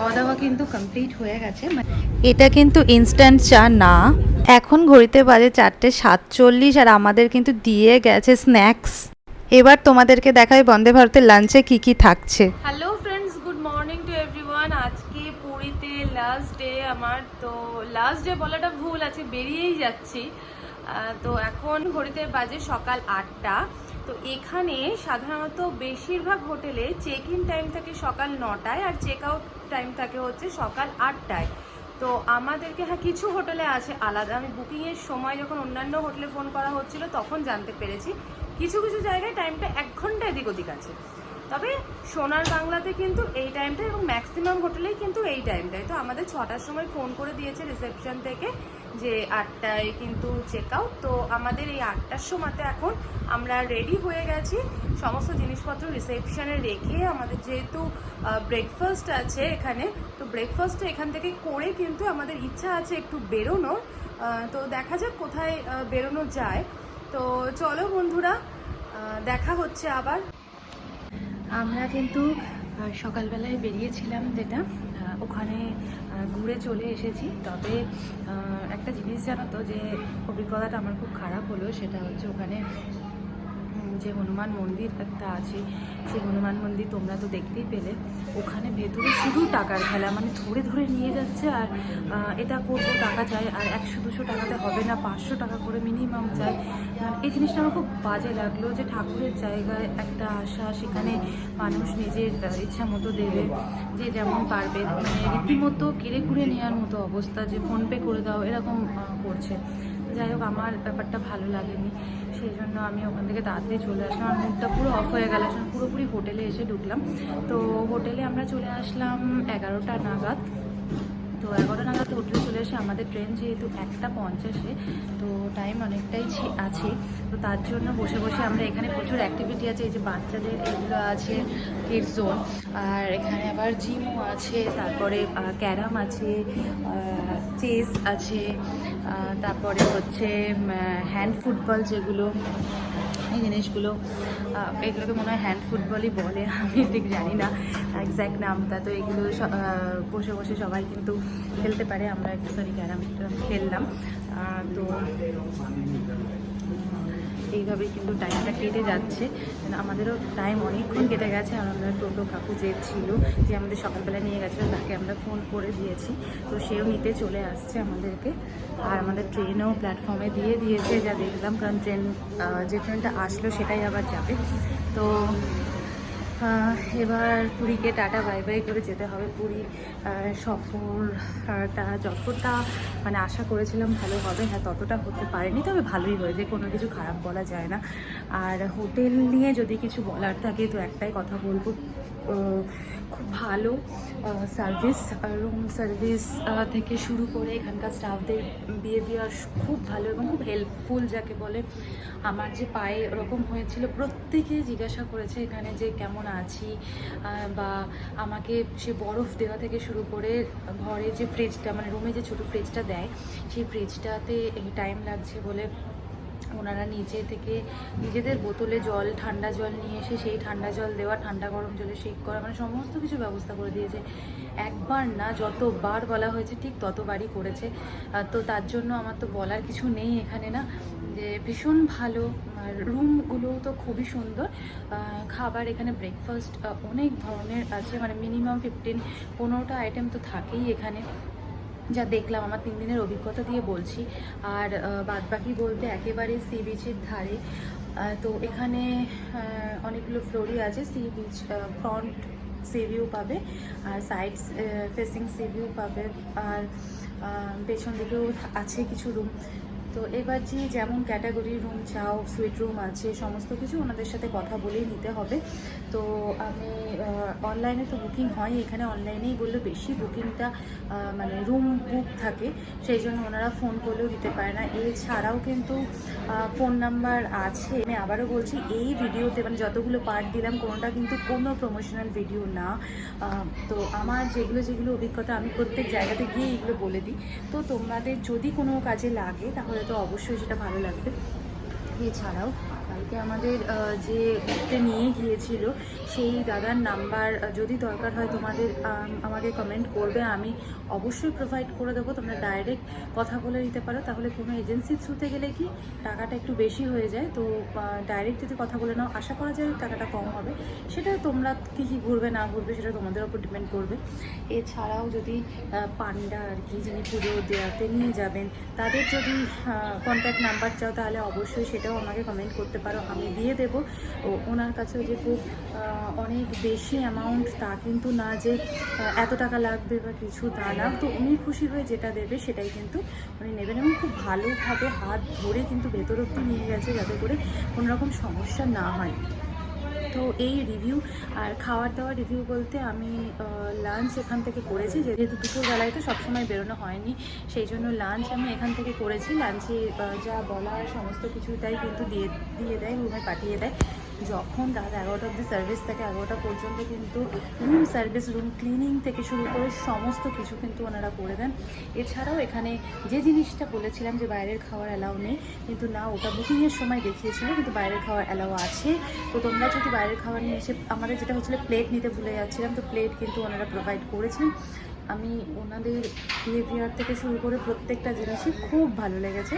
খাওয়া দাওয়া কিন্তু কমপ্লিট হয়ে গেছে। এটা কিন্তু ইনস্ট্যান্ট চা না। এখন ঘড়িতে বাজে চারটে সাতচল্লিশ আর আমাদের কিন্তু দিয়ে গেছে স্ন্যাক্স এবার তোমাদেরকে দেখাই বন্দে ভারতের লাঞ্চে কি কি থাকছে। Hello friends good morning to everyone আজকে পুরীতে লাস্ট ডে আমার। তো লাস্ট ডে বলাটা ভুল আছে, বেরিয়েই যাচ্ছি। তো এখন ঘড়িতে বাজে সকাল আটটা। তো এখানে সাধারণত বেশিরভাগ হোটেলে চেক ইন টাইম থাকে সকাল নটায় আর চেক আউট টাইম থাকে হচ্ছে সকাল আটটায়। তো আমাদেরকে হ্যাঁ কিছু হোটেলে আছে আলাদা। আমি বুকিংয়ের সময় যখন অন্যান্য হোটেলে ফোন করা হচ্ছিল তখন জানতে পেরেছি। কিছু কিছু জায়গায় টাইমটা এক ঘণ্টা এদিক ওদিক আছে। তবে সোনার বাংলাতে কিন্তু এই টাইমটা এবং ম্যাক্সিমাম হোটেলেই কিন্তু এই টাইমটাই তো আমাদের ছটার সময় ফোন করে দিয়েছে রিসেপশন থেকে যে আটটায় কিন্তু চেক আউট তো আমাদের এই আটটার সময়তে এখন আমরা রেডি হয়ে গেছি। সমস্ত জিনিসপত্র রিসেপশনে রেখে আমাদের যেহেতু ব্রেকফাস্ট আছে এখানে, তো ব্রেকফাস্টটা এখান থেকে করে কিন্তু আমাদের ইচ্ছা আছে একটু বেরোনোর। তো দেখা যাক কোথায় বেরোনো যায়। তো চলো বন্ধুরা দেখা হচ্ছে আবার। আমরা কিন্তু সকালবেলায় বেরিয়েছিলাম যেটা ওখানে ঘুরে চলে এসেছি। তবে একটা জিনিস জানো তো, যে অভিজ্ঞতাটা আমার খুব খারাপ হলো, সেটা হচ্ছে ওখানে যে হনুমান মন্দির একটা আছে সেই হনুমান মন্দির তোমরা তো দেখতেই পেলে। ওখানে ভেতরে শুধু টাকার খেলা মানে ধরে ধরে নিয়ে যাচ্ছে আর এটা করব টাকা চাই, আর একশো, দুশো টাকাতে হবে না, পাঁচশো টাকা করে মিনিমাম চাই। আর এই জিনিসটা আমার খুব বাজে লাগল যে ঠাকুরের জায়গায় একটা আশা, সেখানে মানুষ নিজের ইচ্ছা মতো দেবে, যে যেমন পারবে। মানে রীতিমতো কেড়ে কুড়ে নেওয়ার মতো অবস্থা যে ফোনপে করে দাও, এরকম করছে। যাই হোক, আমার ব্যাপারটা ভালো লাগেনি। সেই জন্য আমি ওখান থেকে তাড়াতাড়ি চলে আসলাম। আর মুডটা পুরো অফ হয়ে গেল, পুরোপুরি হোটেলে এসে ঢুকলাম। তো হোটেলে আমরা চলে আসলাম এগারোটা নাগাদ। তো এগারোটা নাগাদ হোটেলে চলে এসে আমাদের ট্রেন যেহেতু একটা পঞ্চাশে, তো টাইম অনেকটাই আছে। তো তার জন্য বসে বসে আমরা এখানে প্রচুর অ্যাক্টিভিটি আছে, এই যে বাচ্চাদের এগুলো আছে কিড জোন আর এখানে আবার জিমও আছে, তারপরে ক্যারাম আছে চেস আছে তারপরে হচ্ছে হ্যান্ড ফুটবল যেগুলো, এই জিনিসগুলো এগুলোকে মনে হয় হ্যান্ড ফুটবলই বলে, আমি ঠিক জানি না এক্স্যাক্ট নামটা, তো এগুলো বসে বসে সবাই কিন্তু খেলতে পারে, আমরা একটুখানি ক্যারাম খেললাম। তো এইভাবে কিন্তু টাইমটা কেটে যাচ্ছে। আমাদেরও টাইম অনেকক্ষণ কেটে গেছে, আর আমরা টোটো কাকু যে ছিল, যে আমাদের সকালবেলা নিয়ে গেছিল, তাকে আমরা ফোন করে দিয়েছি। তো সেও নিতে চলে আসছে আমাদেরকে, আর আমাদের ট্রেনও প্ল্যাটফর্মে দিয়ে দিয়েছে, যা দেখলাম, কারণ ট্রেন যে ট্রেনটা আসলো, সেটাই আবার যাবে। তো এবার পুরীকে টাটা, বাই বাই করে যেতে হবে। পুরী সফরটা যতটা মানে আশা করেছিলাম ভালো হবে হ্যাঁ ততটা হতে পারেনি। তবে ভালোই হয়েছে, কোনো কিছু খারাপ বলা যায় না। আর হোটেল নিয়ে যদি কিছু বলার থাকে, তো একটাই কথা বলব খুব ভালো সার্ভিস রুম সার্ভিস থেকে শুরু করে এখানকার স্টাফদের বিহেভিয়ার খুব ভালো এবং খুব হেল্পফুল যাকে বলে। আমার যে পায়ে ওরকম হয়েছিল, প্রত্যেকে জিজ্ঞাসা করেছে এখানে যে কেমন আছি বা আমাকে সে বরফ দেওয়া থেকে শুরু করে ঘরে যে ফ্রিজটা মানে রুমে যে ছোটো ফ্রিজটা দেয়, সেই ফ্রিজটাতে টাইম লাগছে বলে ওনারা নিজে থেকে নিজেদের বোতলে জল, ঠান্ডা জল নিয়ে এসে সেই ঠান্ডা জল দেওয়া, ঠান্ডা গরম জলে শেক করা মানে সমস্ত কিছু ব্যবস্থা করে দিয়েছে। একবার না, যতবার বলা হয়েছে ঠিক ততবারই করেছে। তো তার জন্য আমার তো বলার কিছু নেই এখানে না। যে ভীষণ ভালো, আর রুমগুলো তো খুবই সুন্দর। খাবার এখানে ব্রেকফাস্ট অনেক ধরনের আছে মানে মিনিমাম ফিফটিন পনেরোটা আইটেম তো থাকেই এখানে। যা দেখলাম, আমার তিন দিনের অভিজ্ঞতা দিয়ে বলছি। আর বাদ বাকি বলতে একেবারে সি বিচের ধারে। তো এখানে অনেকগুলো ফ্লোরই আছে। Sea beach front sea view পাবে, আর সাইড ফেসিং সি ভিউ পাবে। আর পেছন দিকেও আছে কিছু রুম তো এবার যে যেমন ক্যাটাগরি রুম চাও সুইট রুম আছে, সমস্ত কিছু ওনাদের সাথে কথা বলেই নিতে হবে। তো আমি অনলাইনে তো বুকিং হয়, এখানে অনলাইনেই বলল বেশি বুকিংটা মানে রুম বুক থাকে, সেই জন্য ওনারা ফোন করলেও দিতে পারে না। এছাড়াও কিন্তু ফোন নাম্বার আছে। আমি আবারও বলছি, এই ভিডিওতে মানে যতগুলো পার্ট দিলাম, কোনোটা কিন্তু কোনো প্রমোশনাল ভিডিও না। তো আমার যেগুলো যেগুলো অভিজ্ঞতা আমি প্রত্যেক জায়গাতে গিয়ে এগুলো বলে দিই। তো তোমাদের যদি কোনো কাজে লাগে, তাহলে তো অবশ্যই সেটা ভালো লাগবে। এছাড়াও কালকে আমাদের যে ঘুরতে নিয়ে গিয়েছিল, সেই দাদার নাম্বার যদি দরকার হয় তোমাদের আমাকে কমেন্ট করবে। আমি অবশ্যই প্রোভাইড করে দেবো। তোমরা ডাইরেক্ট কথা বলে দিতে পারো। তাহলে কোনো এজেন্সি থ্রুতে গেলে কি টাকাটা একটু বেশি হয়ে যায়। তো ডাইরেক্ট যদি কথা বলে নাও, আশা করা যায় টাকাটা কম হবে। সেটা তোমরা কী কী ঘুরবে, না ঘুরবে, সেটা তোমাদের ওপর ডিপেন্ড করবে। এছাড়াও যদি পান্ডা আর কি যিনি পুজো দেওয়াতে নিয়ে যাবেন, তাদের যদি কন্ট্যাক্ট নাম্বার চাও, তাহলে অবশ্যই সেটাও আমাকে কমেন্ট করতে পারো। আমি দিয়ে দেব। ওনার কাছে যে খুব অনেক বেশি অ্যামাউন্ট তা কিন্তু না যে এত টাকা লাগবে বা কিছু তা না। তো উনি খুশি হয়ে যেটা দেবে সেটাই কিন্তু উনি নেবেন এবং খুব ভালোভাবে হাত ধরে কিন্তু ভেতর অব্দি নিয়ে গেছে যাতে করে কোনোরকম সমস্যা না হয়। তো এই রিভিউ আর খাওয়ার দাওয়ার রিভিউ বলতে আমি লাঞ্চ এখান থেকে করেছি। যেহেতু দুপুরবেলায় তো সবসময় বেরোনো হয়নি, সেই জন্য লাঞ্চ আমি এখান থেকে করেছি। লাঞ্চে যা বলার সমস্ত কিছুটাই কিন্তু দিয়ে দিয়ে দেয়, রুমে পাঠিয়ে দেয়। যখন রাত এগারোটা অব্দি সার্ভিস থাকে এগারোটা পর্যন্ত কিন্তু রুম সার্ভিস রুম ক্লিনিং থেকে শুরু করে সমস্ত কিছু কিন্তু ওনারা করে দেন। এছাড়াও এখানে যে জিনিসটা বলেছিলাম যে বাইরের খাওয়ার অ্যালাউ নেই, কিন্তু না, ওটা বুকিংয়ের সময় দেখিয়েছিল, কিন্তু বাইরের খাওয়ার অ্যালাউ আছে। তো তোমরা যদি বাইরের খাবার নিয়ে এসে আমাদের যেটা হচ্ছিল প্লেট নিতে ভুলে যাচ্ছিলাম, তো প্লেট কিন্তু ওনারা প্রোভাইড করেছেন। আমি ওনাদের বিহেভিয়ার থেকে শুরু করে প্রত্যেকটা জিনিসই খুব ভালো লেগেছে।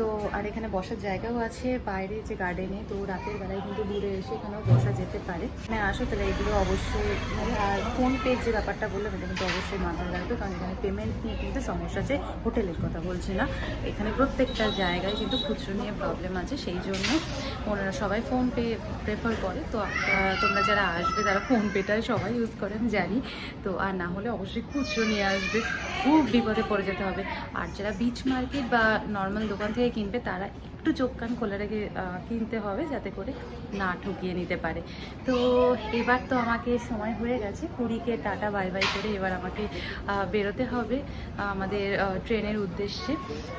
তো, আর এখানে বসার জায়গাও আছে বাইরে যে গার্ডেনে তো রাতের বেলায় কিন্তু দূরে এসে এখানেও বসা যেতে পারে। মানে আসো তাহলে এগুলো অবশ্যই মানে আর ফোন পে যে ব্যাপারটা বললাম, এটা কিন্তু অবশ্যই মাথায় রাখবে, কারণ এখানে পেমেন্ট নিয়ে কিন্তু সমস্যা আছে, হোটেলের কথা বলছি না। এখানে প্রত্যেকটা জায়গায় কিন্তু খুচরো নিয়ে প্রবলেম আছে, সেই জন্য ওনারা সবাই ফোন পে প্রেফার করে। তো তোমরা যারা আসবে, তারা ফোন পেটাই সবাই ইউজ করে, আমি জানি। তো, আর না হলে অবশ্যই খুচরো নিয়ে আসবে, খুব বিপদে পড়ে যেতে হবে। আর যারা বিচ মার্কেট বা নর্মাল দোকান থেকে কিনবে, তারা একটু চোখ কান খোলা রেখে কিনতে হবে যাতে করে না ঠকিয়ে নিতে পারে। তো এবার তো আমাকে সময় হয়ে গেছে, পুরীকে টাটা, বাই বাই করে এবার আমাকে বেরোতে হবে আমাদের ট্রেনের উদ্দেশ্যে।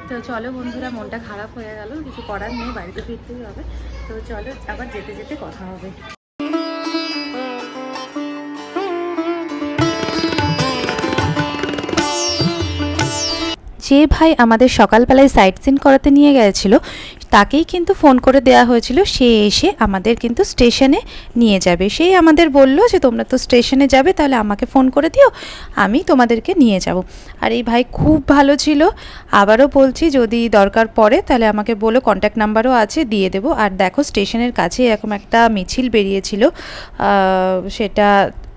তো চলো বন্ধুরা, মনটা খারাপ হয়ে গেল, কিছু করার নেই, বাড়িতে ফিরতেই হবে। তো চলো আবার যেতে যেতে কথা হবে। যে ভাই আমাদের সকালবেলায় সাইট সিন করাতে নিয়ে গেছিল, তাকেই কিন্তু ফোন করে দেওয়া হয়েছিল। সে এসে আমাদের কিন্তু স্টেশনে নিয়ে যাবে। সেই আমাদের বলল যে, তোমরা তো স্টেশনে যাবে, তাহলে আমাকে ফোন করে দিও, আমি তোমাদেরকে নিয়ে যাব। আর এই ভাই খুব ভালো ছিল। আবারও বলছি, যদি দরকার পড়ে, তাহলে আমাকে বলো কন্ট্যাক্ট নাম্বারও আছে, দিয়ে দেবো। আর দেখো স্টেশনের কাছে এরকম একটা মিছিল বেরিয়েছিল। সেটা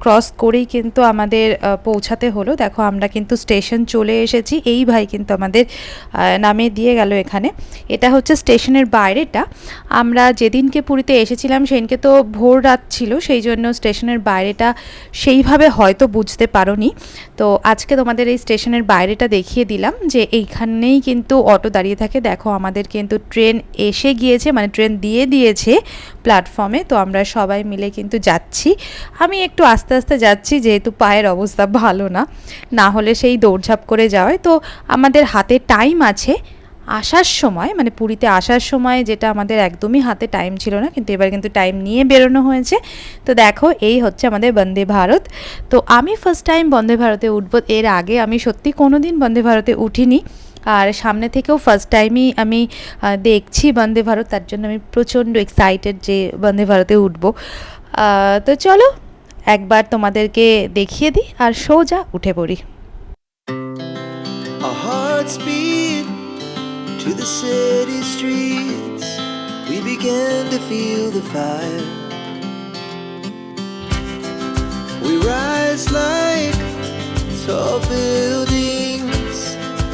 ক্রস করেই কিন্তু আমাদের পৌঁছাতে হলো। দেখো, আমরা কিন্তু স্টেশন চলে এসেছি। এই ভাই কিন্তু আমাদের নামে দিয়ে গেল এখানে। এটা হচ্ছে স্টেশনের বাইরেটা। আমরা যেদিনকে পুরীতে এসেছিলাম, সেদিনকে তো ভোর রাত ছিল, সেই জন্য স্টেশনের বাইরেটা সেইভাবে হয়তো বুঝতে পারোনি। তো আজকে তোমাদের এই স্টেশনের বাইরেটা দেখিয়ে দিলাম যে এইখানেই কিন্তু অটো দাঁড়িয়ে থাকে। দেখো, আমাদের কিন্তু ট্রেন এসে গিয়েছে মানে ট্রেন দিয়ে দিয়েছে। প্ল্যাটফর্মে তো আমরা সবাই মিলে কিন্তু যাচ্ছি। আমি একটু আস্তে আস্তে যাচ্ছি, যেহেতু পায়ের অবস্থা ভালো না না হলে সেই দৌড়ঝাঁপ করে যাওয়ায়। তো আমাদের হাতে টাইম আছে আসার সময় মানে পুরীতে আসার সময় যেটা আমাদের একদমই হাতে টাইম ছিল না, কিন্তু এবার কিন্তু টাইম নিয়ে বেরোনো হয়েছে। তো দেখো, এই হচ্ছে আমাদের বন্দে ভারত। তো আমি ফার্স্ট টাইম বন্দে ভারতে উঠবো, এর আগে আমি সত্যি কোনো দিন বন্দে ভারতে উঠিনি। আর সামনে থেকেও ফার্স্ট টাইমই আমি দেখছি বন্দে ভারত, তার জন্য আমি প্রচণ্ড এক্সাইটেড যে বন্দে ভারতে উঠবো। তো চলো, একবার তোমাদেরকে দেখিয়ে দিই আর সোজা উঠে পড়ি। Tall buildings.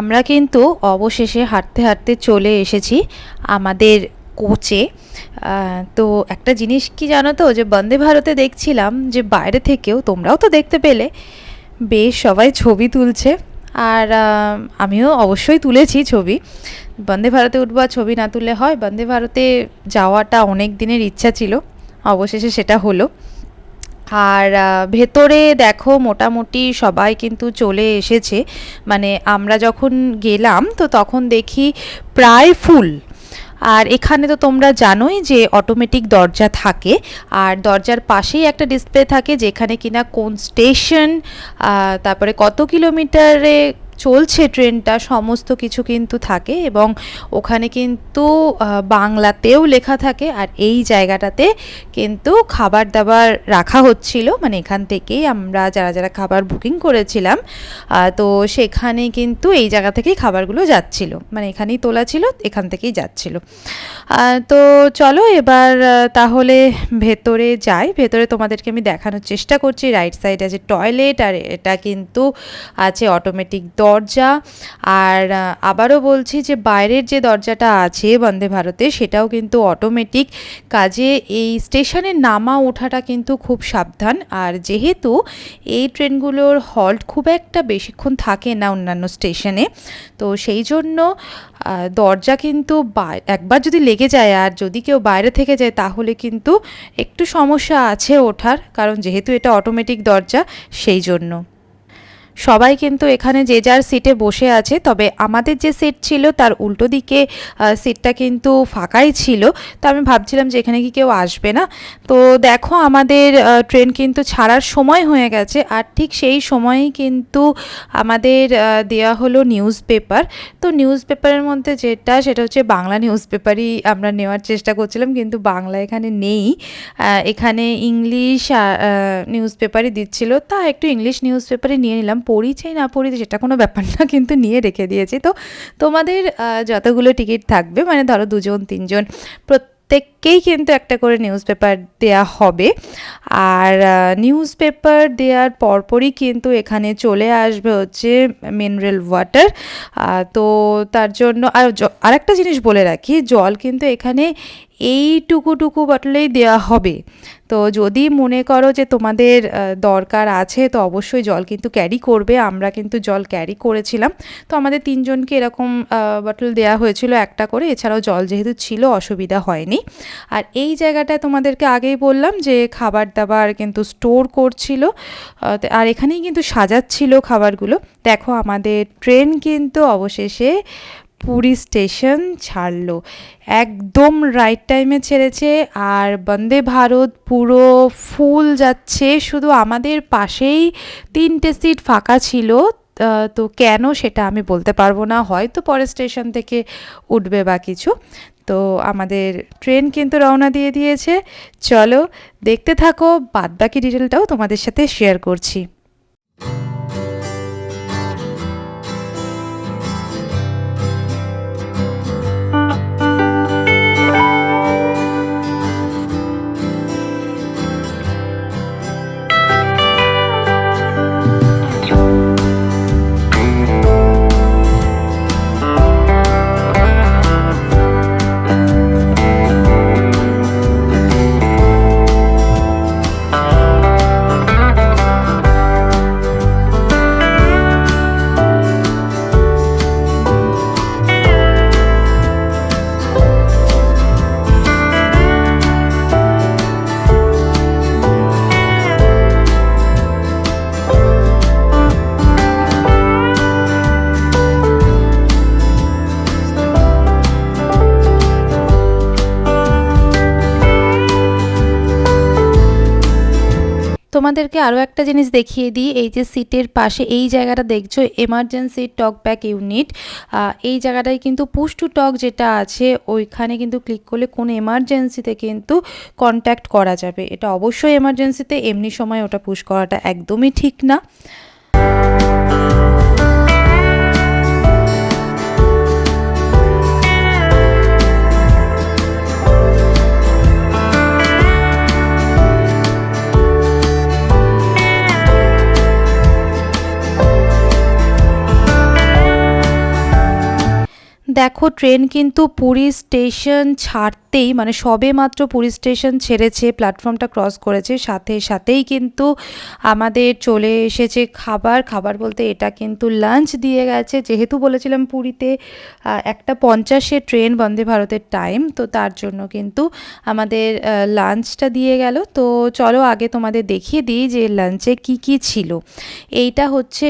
আমরা কিন্তু অবশেষে হাঁটতে হাঁটতে চলে এসেছি আমাদের কোচে। তো একটা জিনিস কি জানো তো, যে বন্দে ভারতে দেখছিলাম যে বাইরে থেকেও তোমরাও তো দেখতে পেলে, বেশ সবাই ছবি তুলছে। আর আমিও অবশ্যই তুলেছি ছবি। বন্দে ভারতে উঠবো ছবি না তুললে হয়। বন্দে ভারতে যাওয়াটা অনেক দিনের ইচ্ছা ছিল, অবশেষে সেটা হলো। আর ভেতরে দেখো মোটামুটি সবাই কিন্তু চলে এসেছে। মানে আমরা যখন গেলাম তো তখন দেখি প্রায় ফুল। আর এখানে তো তোমরা জানোই যে অটোমেটিক দরজা থাকে। আর দরজার পাশেই একটা ডিসপ্লে থাকে যেখানে কিনা কোন স্টেশন তারপরে কত কিলোমিটারে চলছে ট্রেনটা, সমস্ত কিছু কিন্তু থাকে এবং ওখানে কিন্তু বাংলাতেও লেখা থাকে আর এই জায়গাটাতে কিন্তু খাবার দাবার রাখা হচ্ছিল। মানে এখান থেকেই আমরা যারা যারা খাবার বুকিং করেছিলাম তো সেখানে কিন্তু এই জায়গা থেকেই খাবারগুলো যাচ্ছিল। মানে এখানেই তোলা ছিল, এখান থেকেই যাচ্ছিল। তো চলো এবার তাহলে ভেতরে যাই। ভেতরে তোমাদেরকে আমি দেখানোর চেষ্টা করছি। রাইট সাইড আছে টয়লেট আর এটা কিন্তু আছে অটোমেটিক দরজা। আর আবারও বলছি যে বাইরের যে দরজাটা আছে বন্দে ভারতে, সেটাও কিন্তু অটোমেটিক কাজে এই স্টেশনে নামা ওঠাটা কিন্তু খুব সাবধান। আর যেহেতু এই ট্রেনগুলোর হল্ট খুব একটা বেশিক্ষণ থাকে না অন্যান্য স্টেশনে, তো সেই জন্য দরজা কিন্তু একবার যদি লেগে যায় আর যদি কেউ বাইরে থেকে যায়, তাহলে কিন্তু একটু সমস্যা আছে ওঠার। কারণ যেহেতু এটা অটোমেটিক দরজা, সেই জন্য। সবাই কিন্তু এখানে যে যার সিটে বসে আছে, তবে আমাদের যে সিট ছিল তার উল্টো দিকে সিটটা কিন্তু ফাঁকাই ছিল। তো আমি ভাবছিলাম যে এখানে কি কেউ আসবে না। তো দেখো আমাদের ট্রেন কিন্তু ছাড়ার সময় হয়ে গেছে। আর ঠিক সেই সময়ই কিন্তু আমাদের দেয়া হলো নিউজ পেপার। তো নিউজ পেপারের মধ্যে যেটা, সেটা হচ্ছে বাংলা নিউজ পেপারই আমরা নেওয়ার চেষ্টা করছিলাম, কিন্তু বাংলা এখানে নেই। এখানে ইংলিশ নিউজ পেপারই দিচ্ছিল। তা একটু ইংলিশ নিউজ পেপারই নিয়ে নিলাম। পড়ি চাই, না পড়ি, সেটা কোনো ব্যাপার না, কিন্তু নিয়ে রেখে দিয়েছি। তো তোমাদের যতগুলো টিকিট থাকবে মানে ধরো দুজন, তিনজন, প্রত্যেককেই কিন্তু একটা করে নিউজ পেপার দেয়া হবে। আর নিউজ পেপার দেওয়ার পরপরই কিন্তু এখানে চলে আসবে হচ্ছে মিনারেল ওয়াটার। তো তার জন্য, আর আরেকটা জিনিস বলে রাখি, জল কিন্তু এখানে এইটুকু টুকু বটলেই দেওয়া হবে। তো যদি মনে করো যে তোমাদের দরকার আছে, তো অবশ্যই জল কিন্তু ক্যারি করবে। আমরা কিন্তু জল ক্যারি করেছিলাম। তো আমাদের তিনজনকে এরকম বটল দেওয়া হয়েছিল একটা করে। এছাড়াও জল যেহেতু ছিল, অসুবিধা হয়নি। আর এই জায়গাটায় তোমাদেরকে আগেই বললাম যে খাবার দাবার কিন্তু স্টোর করছিল। আর এখানেই কিন্তু সাজাচ্ছিল খাবারগুলো। দেখো, আমাদের ট্রেন কিন্তু অবশেষে পুরী স্টেশন ছাড়লো। একদম রাইট টাইমে ছেড়েছে আর বন্দে ভারত পুরো ফুল যাচ্ছে। শুধু আমাদের পাশেই তিনটে সিট ফাঁকা ছিল তো কেন সেটা আমি বলতে পারব না। হয়তো পরের স্টেশন থেকে উঠবে বা কিছু। তো আমাদের ট্রেন কিন্তু রওনা দিয়ে দিয়েছে। চলো দেখতে থাকো, বাদবাকি ডিটেলটাও তোমাদের সাথে শেয়ার করছি। তোমাদেরকে আরও একটা জিনিস দেখিয়ে দিই, এই যে সিটের পাশে এই জায়গাটা দেখছ এমার্জেন্সি টক ব্যাক ইউনিট এই জায়গাটায় কিন্তু পুশ টু টক যেটা আছে, ওইখানে কিন্তু ক্লিক করলে কোনো এমার্জেন্সিতে কিন্তু কন্ট্যাক্ট করা যাবে। এটা অবশ্যই এমার্জেন্সিতে এমনি সময় ওটা পুশ করাটা একদমই ঠিক না। দেখো, ট্রেন কিন্তু পুরী স্টেশন ছাড়তেই মানে সবে মাত্র পুরী স্টেশন ছেড়েছে, প্ল্যাটফর্মটা ক্রস করেছে, সাথে সাথেই কিন্তু আমাদের চলে এসেছে খাবার। খাবার বলতে এটা কিন্তু লাঞ্চ দিয়ে গেছে। যেহেতু বলেছিলাম পুরীতে একটা পঞ্চাশে ট্রেন বন্দে ভারতের টাইম, তো তার জন্য কিন্তু আমাদের লাঞ্চটা দিয়ে গেল। তো চলো আগে তোমাদের দেখিয়ে দিই যে লাঞ্চে কি কি ছিল। এইটা হচ্ছে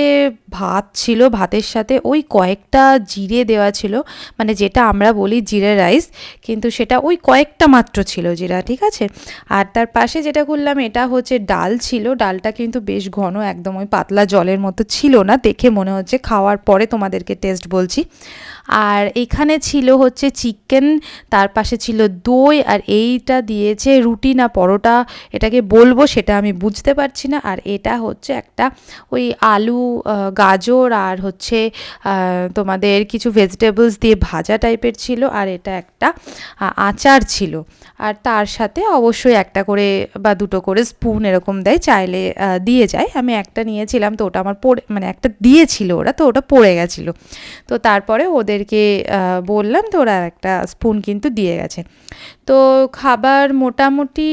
ভাত ছিল, ভাতের সাথে ওই কয়েকটা জিরে দেওয়া ছিল। মানে যেটা আমরা বলি জিরা রাইস, কিন্তু সেটা ওই কয়েকটা মাত্র ছিল জিরা, ঠিক আছে? আর তার পাশে যেটা করলাম, এটা হচ্ছে ডাল ছিল। ডালটা কিন্তু বেশ ঘন, একদম ওই পাতলা জলের মতো ছিল না, দেখে মনে হচ্ছে খাওয়ার পরে তোমাদেরকে টেস্ট বলছি। আর এখানে ছিল হচ্ছে চিকেন, তার পাশে ছিল দই, আর এইটা দিয়েছে রুটি না পরোটা। এটাকে বলব সেটা আমি বুঝতে পারছি না। আর এটা হচ্ছে একটা ওই আলু গাজর আর হচ্ছে তোমাদের কিছু ভেজিটেবলস দিয়ে ভাজা টাইপের ছিল। আর এটা একটা আচার ছিল। আর তার সাথে অবশ্যই একটা করে বা দুটো করে স্পুন এরকম দেয়, চাইলে দিয়ে যায়। আমি একটা নিয়েছিলাম তো ওটা আমার পড়ে মানে একটা দিয়েছিল ওরা তো ওটা পড়ে গেছিল। তো তারপরে ওদেরকে বললাম তো ওরা একটা স্পুন কিন্তু দিয়ে গেছে। তো খাবার মোটামুটি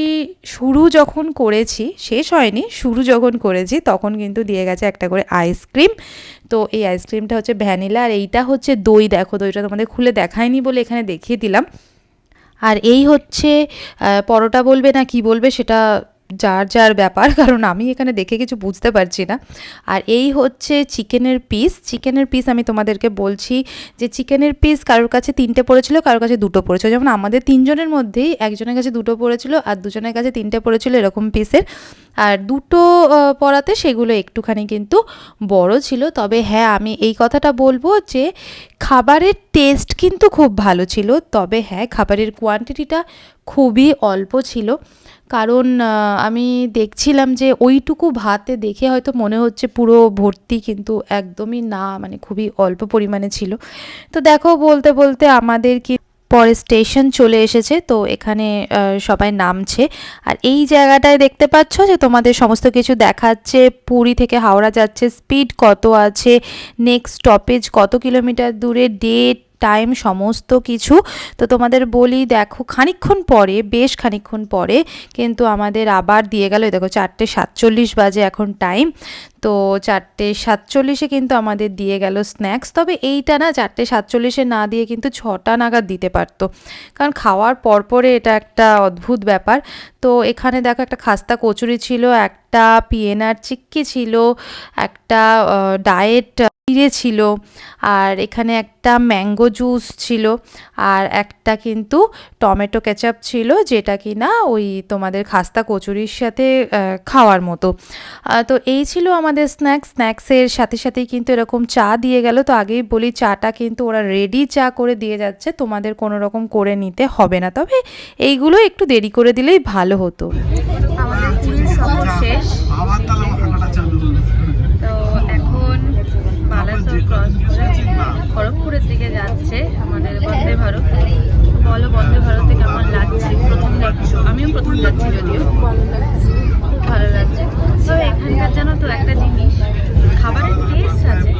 শুরু যখন করেছি, শেষ হয়নি, শুরু যখন করেছি তখন কিন্তু দিয়ে গেছে একটা করে আইসক্রিম তো এই আইসক্রিমটা হচ্ছে ভ্যানিলা আর এইটা হচ্ছে দই। দেখো দইটা তোমাদের খুলে দেখায়নি বলে এখানে দেখিয়ে দিলাম। আর এই হচ্ছে পরোটা বলবে না কি বলবে সেটা যার যার ব্যাপার, কারণ আমি এখানে দেখে কিছু বুঝতে পারছি না। আর এই হচ্ছে চিকেনের পিস। চিকেনের পিস আমি তোমাদেরকে বলছি যে চিকেনের পিস কারোর কাছে তিনটে পড়েছিল, কারোর কাছে দুটো পড়েছিল। যেমন আমাদের তিনজনের মধ্যেই একজনের কাছে দুটো পড়েছিল আর দুজনের কাছে তিনটে পড়েছিল এরকম পিসের। আর দুটো পড়াতে সেগুলো একটুখানি কিন্তু বড় ছিল। তবে হ্যাঁ আমি এই কথাটা বলব যে খাবারের টেস্ট কিন্তু খুব ভালো ছিল। তবে হ্যাঁ খাবারের কোয়ান্টিটিটা খুবই অল্প ছিল। কারণ আমি দেখছিলাম যে ওইটুকু ভাতে দেখে হয়তো মনে হচ্ছে পুরো ভর্তি কিন্তু একদমই না মানে খুবই অল্প পরিমাণে ছিল। তো দেখো বলতে বলতে আমাদের কি পরে স্টেশন চলে এসেছে, তো এখানে সবাই নামছে। আর এই জায়গাটায় দেখতে পাচ্ছ যে তোমাদের সমস্ত কিছু দেখাচ্ছে, পুরী থেকে হাওড়া যাচ্ছে, স্পিড কত আছে নেক্সট স্টপেজ কত কিলোমিটার দূরে ডেট টাইম সমস্ত কিছু। তো তোমাদের বলি, দেখো, খানিকক্ষণ পরে, বেশ খানিকক্ষণ পরে কিন্তু আমাদের আবার দিয়ে গেল দেখো, চারটে সাতচল্লিশ বাজে এখন টাইম তো চারটে সাতচল্লিশে কিন্তু আমাদের দিয়ে গেল স্ন্যাক্স তবে এইটা না, চারটে সাতচল্লিশে না দিয়ে কিন্তু ছটা নাগাদ দিতে পারতো। কারণ খাওয়ার পরপরে এটা একটা অদ্ভুত ব্যাপার। তো এখানে দেখো, একটা খাস্তা কচুরি ছিল, একটা পিএনআর চিক্কি ছিল, একটা ডায়েট চিড়ে ছিল আর এখানে একটা ম্যাঙ্গো জুস ছিল আর একটা কিন্তু টমেটো কেচাপ ছিল যেটা কি না ওই তোমাদের খাস্তা কচুরির সাথে খাওয়ার মতো। তো এই ছিল আমাদের স্ন্যাক্স। স্ন্যাক্সের সাথে সাথেই কিন্তু এরকম চা দিয়ে গেল। তো আগেই বলি চাটা কিন্তু ওরা রেডি চা করে দিয়ে যাচ্ছে। তোমাদের কোনো রকম করে নিতে হবে না। তবে এইগুলো একটু দেরি করে দিলেই ভালো হতো। আমাদের শেষ আবার তাহলে আমার হাঁটাটা চালু হলো তো এখন বালাসোর ক্রস করে খড়গপুরের দিকে যাচ্ছে আমাদের বন্দে ভারত। বলো, বন্দে ভারতে কেমন লাগছে? প্রথম যাচ্ছ আমিও প্রথম যাচ্ছি যদিও। খুব ভালো লাগছে। তবে এখানকার জানো তো একটা জিনিস, খাবারের টেস্ট আছে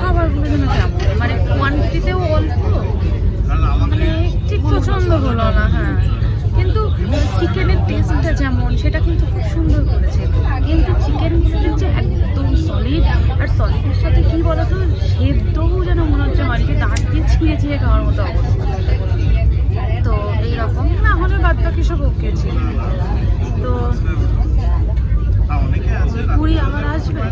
খাবারগুলো যেন কেমন? মানে কোয়ান্টিটিতেও অল্প মানে ঠিক পছন্দ হলো না হ্যাঁ। কিন্তু চিকেনের টেস্টটা যেমন, সেটা কিন্তু খুব সুন্দর করেছে। কিন্তু চিকেন যে একদম সলিড আর সলিডের সাথে কি বলতো? সেদ্ধও খাওয়ার মতো অবস্থা। তো এইরকম। না হলে বাদ বাকি সব ওকে ছিল। তো পুরী আবার আসবে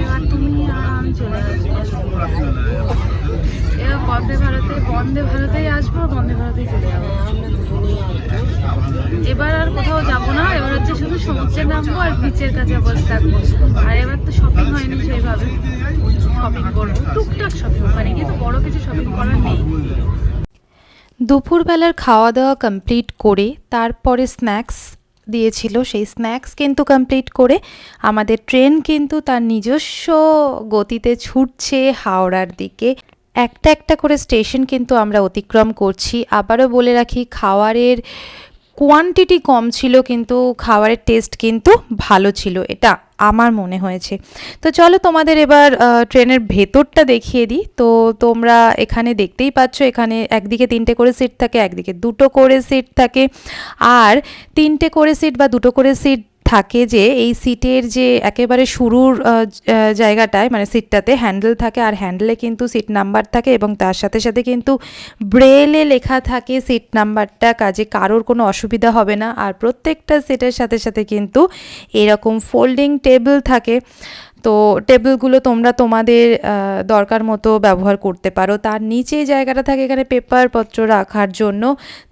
এবার তুমি আর আমি চলে আসব। এবার বন্দে ভারতে, বন্দে ভারতেই আসব, বন্দে ভারতেই চলে যাব। এবার আর কোথাও যাব না, এবার হচ্ছে শুধু সমুদ্রে নামবো আর বিচের কাছে বসে থাকব। আর এবার তো শপিং হয়নি সেইভাবে। শপিং করব। টুকটাক শপিং মানে গিয়ে তো বড় কিছু শপিং করার নেই। দুপুরবেলার খাওয়া দাওয়া কমপ্লিট করে তারপরে স্ন্যাক্স দিয়েছিল। সেই স্ন্যাক্স কিন্তু কমপ্লিট করে আমাদের ট্রেন কিন্তু তার নিজস্ব গতিতে ছুটছে হাওড়ার দিকে। একটা একটা করে স্টেশন কিন্তু আমরা অতিক্রম করছি। আবারও বলে রাখি, খাওয়ারের কোয়ান্টিটি কম ছিল কিন্তু খাবারের টেস্ট কিন্তু ভালো ছিল, এটা আমার মনে হয়েছে। তো চলো তোমাদের এবার ট্রেনের ভেতরটা দেখিয়ে দিই। তো তোমরা এখানে দেখতেই পাচ্ছ, এখানে একদিকে তিনটে করে সিট থাকে, একদিকে দুটো করে সিট থাকে। আর তিনটে করে সিট বা দুটো করে সিট থাকে যে এই সিটের যে একেবারে শুরুর জায়গাটায় মানে সিটটাতে হ্যান্ডেল থাকে আর হ্যান্ডেলে কিন্তু সিট নাম্বার থাকে এবং তার সাথে সাথে কিন্তু ব্রেলে লেখা থাকে সিট নাম্বারটা কাজে কারোর কোনো অসুবিধা হবে না। আর প্রত্যেকটা সিটের সাথে সাথে কিন্তু এরকম ফোল্ডিং টেবিল থাকে। তো টেবিলগুলো তোমরা তোমাদের দরকার মতো ব্যবহার করতে পারো। তার নিচে জায়গাটা থাকে এখানে পেপারপত্র রাখার জন্য।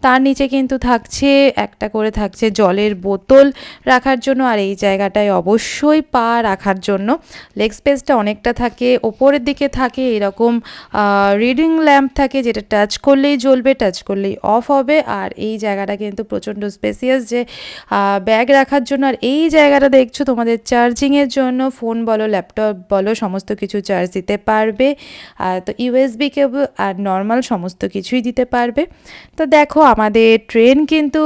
তার নিচে কিন্তু থাকছে, একটা করে থাকছে জলের বোতল রাখার জন্য। আর এই জায়গাটায় অবশ্যই পা রাখার জন্য। লেগ স্পেসটা অনেকটা থাকে, ওপরের দিকে থাকে এরকম রিডিং ল্যাম্প থাকে যেটা টাচ করলেই জ্বলবে টাচ করলেই অফ হবে। আর এই জায়গাটা কিন্তু প্রচণ্ড স্পেসিয়াস যে ব্যাগ রাখার জন্য। আর এই জায়গাটা দেখছ তোমাদের চার্জিংয়ের জন্য। ফোন বলো ল্যাপটপ বলো, সমস্ত কিছু চার্জ দিতে পারবে। আর তো ইউএসবি কেবল আর নর্মাল সমস্ত কিছুই দিতে পারবে। তো দেখো, আমাদের ট্রেন কিন্তু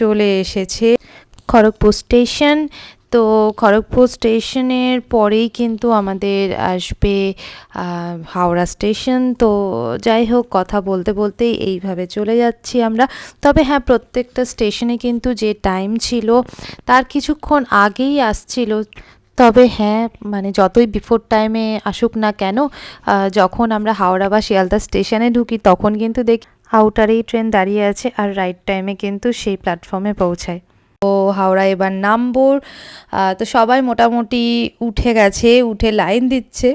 চলে এসেছে খড়গপুর স্টেশন তো খড়গপুর স্টেশনের পরেই কিন্তু আমাদের আসবে হাওড়া স্টেশন তো যাই হোক, কথা বলতে বলতেই এইভাবে চলে যাচ্ছি আমরা। তবে হ্যাঁ প্রত্যেকটা স্টেশনে কিন্তু যে টাইম ছিল, তার কিছুক্ষণ আগেই আসছিল। তবে হ্যাঁ মানে যতই বিফোর টাইমে আসুক না কেন যখন আমরা হাওড়া বা শিয়ালদা স্টেশনে ঢুকি, তখন কিন্তু দেখি আউটারেই ট্রেন দাঁড়িয়ে আছে আর রাইট টাইমে কিন্তু সেই প্ল্যাটফর্মে পৌঁছায়। হাওড়া এবার নামবো। তো সবাই মোটামুটি উঠে গেছে, উঠে লাইন দিচ্ছে।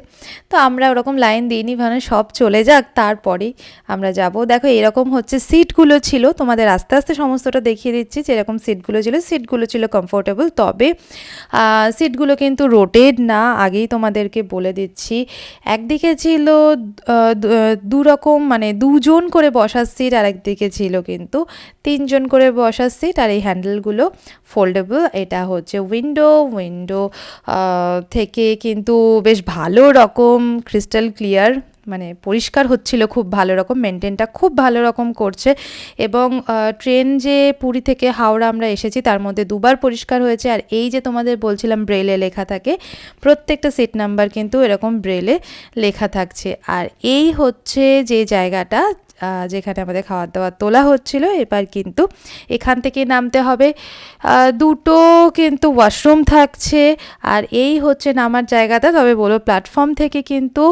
তো আমরা ওরকম লাইন দিইনি মানে সব চলে যাক তারপরেই আমরা যাব। দেখো, এরকম হচ্ছে সিটগুলো ছিল, তোমাদের আস্তে আস্তে সমস্তটা দেখিয়ে দিচ্ছি যেরকম সিটগুলো ছিল। সিটগুলো ছিল কমফোর্টেবল তবে সিটগুলো কিন্তু রোটেড না, আগেই তোমাদেরকে বলে দিচ্ছি। একদিকে ছিল দু রকম মানে দুজন করে বসার সিট আর একদিকে ছিল কিন্তু তিনজন করে বসার সিট আর এই হ্যান্ডেলগুলো ফোল্ডেবল এটা হচ্ছে উইন্ডো উইন্ডো থেকে কিন্তু বেশ ভালো রকম ক্রিস্টাল ক্লিয়ার মানে পরিষ্কার হচ্ছিল খুব ভালো রকম মেনটেনটা খুব ভালো রকম করছে এবং ট্রেন যে পুরী থেকে হাওড়া আমরা এসেছি তার মধ্যে দুবার পরিষ্কার হয়েছে আর এই যে তোমাদের বলছিলাম ব্রেলে লেখা থাকে, প্রত্যেকটা সিট নাম্বার কিন্তু এরকম ব্রেলে লেখা থাকছে। আর এই হচ্ছে যে জায়গাটা যেখানে আমাদের খাবার দাবার তোলা হচ্ছিল। এবার কিন্তু এখান থেকে নামতে হবে। দুটো কিন্তু ওয়াশরুম থাকছে। আর এই হচ্ছে নামার জায়গাটা। তবে বলো প্ল্যাটফর্ম থেকে কিন্তু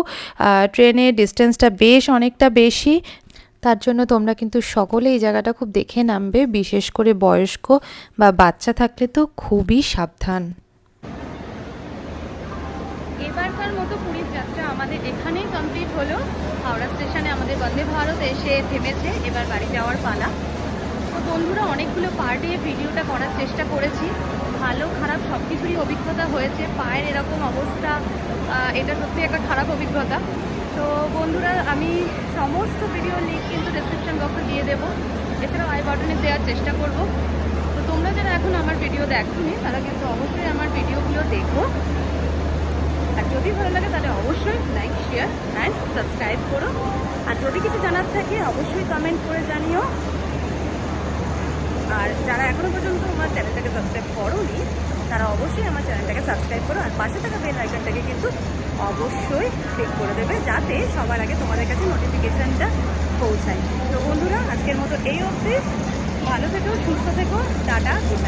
ট্রেনের ডিস্টেন্সটা বেশ অনেকটা বেশি। তার জন্য তোমরা কিন্তু সকলে এই জায়গাটা খুব দেখে নামবে। বিশেষ করে বয়স্ক বা বাচ্চা থাকলে তো খুবই সাবধান। এবারকার মতো পুরীর যাত্রা আমাদের এখানেই কমপ্লিট হলো। হাওড়া স্টেশনে আমাদের বন্দে ভারত এসে থেমেছে, এবার বাড়ি যাওয়ার পালা। তো বন্ধুরা, অনেকগুলো পার্টে ভিডিওটা করার চেষ্টা করেছি। ভালো, খারাপ সব কিছুরই অভিজ্ঞতা হয়েছে। পায়ের এরকম অবস্থা এটা সত্যি একটা খারাপ অভিজ্ঞতা। তো বন্ধুরা, আমি সমস্ত ভিডিও লিঙ্ক কিন্তু ডেসক্রিপশন বক্সে দিয়ে দেবো। এছাড়াও আই বাটনে দেওয়ার চেষ্টা করব। তো তোমরা যারা এখন আমার ভিডিও দেখোনি, তারা কিন্তু অবশ্যই আমার ভিডিওগুলো দেখো। আর যদি ভালো লাগে তাহলে অবশ্যই লাইক শেয়ার অ্যান্ড সাবস্ক্রাইব করো। আর যদি কিছু জানার থাকে, অবশ্যই কমেন্ট করে জানিও। আর যারা এখনও পর্যন্ত আমার চ্যানেলটাকে সাবস্ক্রাইব করোনি, তারা অবশ্যই আমার চ্যানেলটাকে সাবস্ক্রাইব করো। আর পাশে থাকা বেল আইকনটাকে কিন্তু অবশ্যই ক্লিক করে দেবে, যাতে সবার আগে তোমাদের কাছে নোটিফিকেশানটা পৌঁছায়। তো বন্ধুরা, আজকের মতো এই অবধি। ভালো থেকো, সুস্থ থেকো, টাটা গুড